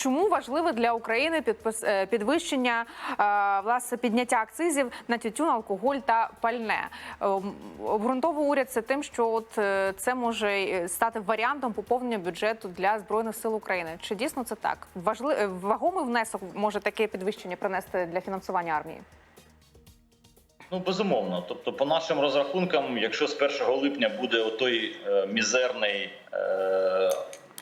Чому важливе для України підпис- е, підвищення е, власне підняття акцизів на тютюн, алкоголь та пальне? Е, м, Обґрунтовує уряд це тим, що от е, це може стати варіантом поповнення бюджету для збройних сил України. Чи дійсно це так? Важли... вагомий внесок може таке підвищення принести для фінансування армії? Ну, безумовно. Тобто, по нашим розрахункам, якщо з 1 липня буде отой мізерний, е,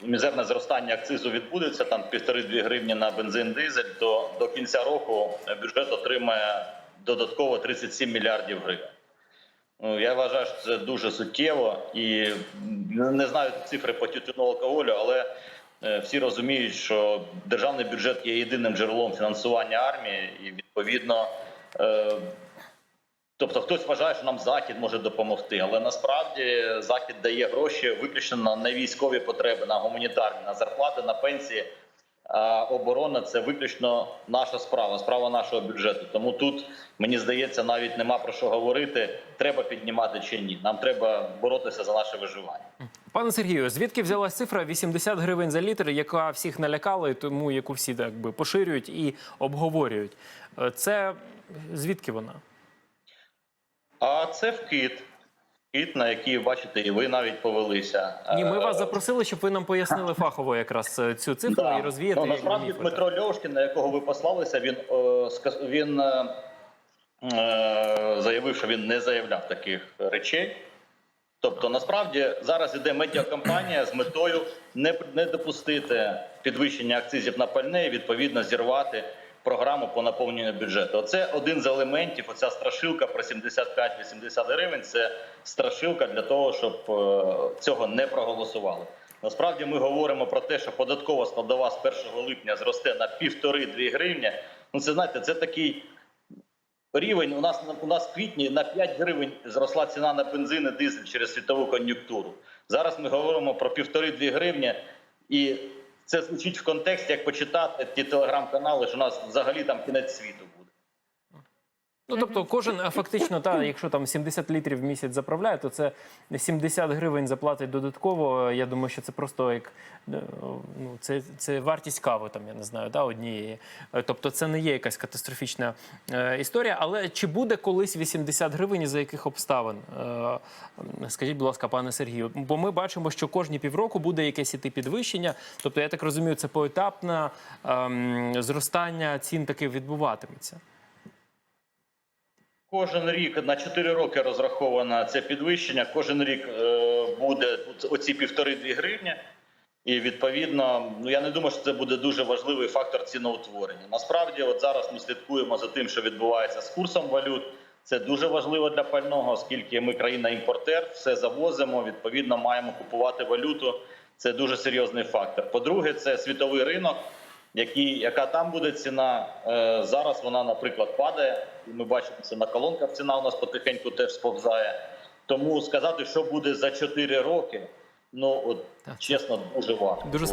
мізерне зростання акцизу відбудеться, там півтори-дві гривні на бензин дизель, то до кінця року бюджет отримає додатково 37 мільярдів гривень. Ну, я вважаю, що це дуже суттєво і не знаю цифри по тютюну алкоголю, але е, всі розуміють, що державний бюджет є єдиним джерелом фінансування армії, і відповідно. Тобто хтось вважає, що нам захід може допомогти, але насправді захід дає гроші виключно на невійськові потреби, на гуманітарні, на зарплати, на пенсії. А оборона це виключно наша справа, справа нашого бюджету. Тому тут мені здається, навіть нема про що говорити. Треба піднімати чи ні. Нам треба боротися за наше виживання. Пане Сергію, звідки взялась цифра 80 гривень за літр, яка всіх налякала, і тому яку всі так би поширюють і обговорюють? Е, Це звідки вона? А це вкид. Вкид, на який бачите, і ви навіть повелися. Ні, ми Е, вас запросили, щоб ви нам пояснили фахово якраз е, цю цифру Да. і розвіяти. Ну, насправді Дмитро Льовшкін, на якого ви послалися, він е, він заявив, що він не заявляв таких речей. Тобто, насправді зараз іде медіакампанія з метою не, не допустити підвищення акцизів на пальне і відповідно зірвати програму по наповненню бюджету. Оце один з елементів. Оця страшилка про 75-80 гривень. Це страшилка для того, щоб е, цього не проголосували. Насправді ми говоримо про те, що податкова складова з 1 липня зросте на півтори-дві гривні. Ну це знаєте, це такий рівень. У нас у нас в квітні на 5 гривень зросла ціна на бензин і дизель через світову кон'юнктуру. Зараз ми говоримо про півтори-дві гривні, і це звучить в контексті, як почитати ті телеграм-канали, що у нас взагалі там кінець світу. Ну тобто, кожен е, фактично, та якщо там 70 літрів в місяць заправляє, то це 70 гривень заплатить додатково. Я думаю, що це просто як е, ну це, це вартість кави, там я не знаю, да, однієї. Е, Тобто, це не є якась катастрофічна е, історія. Але чи буде колись 80 гривень і за яких обставин? Е, скажіть, будь ласка, пане Сергію, бо ми бачимо, що кожні півроку буде якесь іти підвищення. Тобто, я так розумію, це поетапне ем, зростання цін таки відбуватиметься. Кожен рік на 4 роки розраховано це підвищення. Кожен рік е, буде оці півтори-дві гривні. І відповідно, ну я не думаю, що це буде дуже важливий фактор ціноутворення. Насправді, от зараз ми слідкуємо за тим, що відбувається з курсом валют. Це дуже важливо для пального, оскільки ми країна-імпортер, все завозимо. Відповідно, маємо купувати валюту. Це дуже серйозний фактор. По-друге, це світовий ринок, який, яка там буде ціна. Е, зараз вона, наприклад, падає. І Ми бачимо це на колонках. Ціна у нас потихеньку теж сповзає. Тому сказати, що буде за 4 роки, ну от Так. чесно, дуже важко. Дуже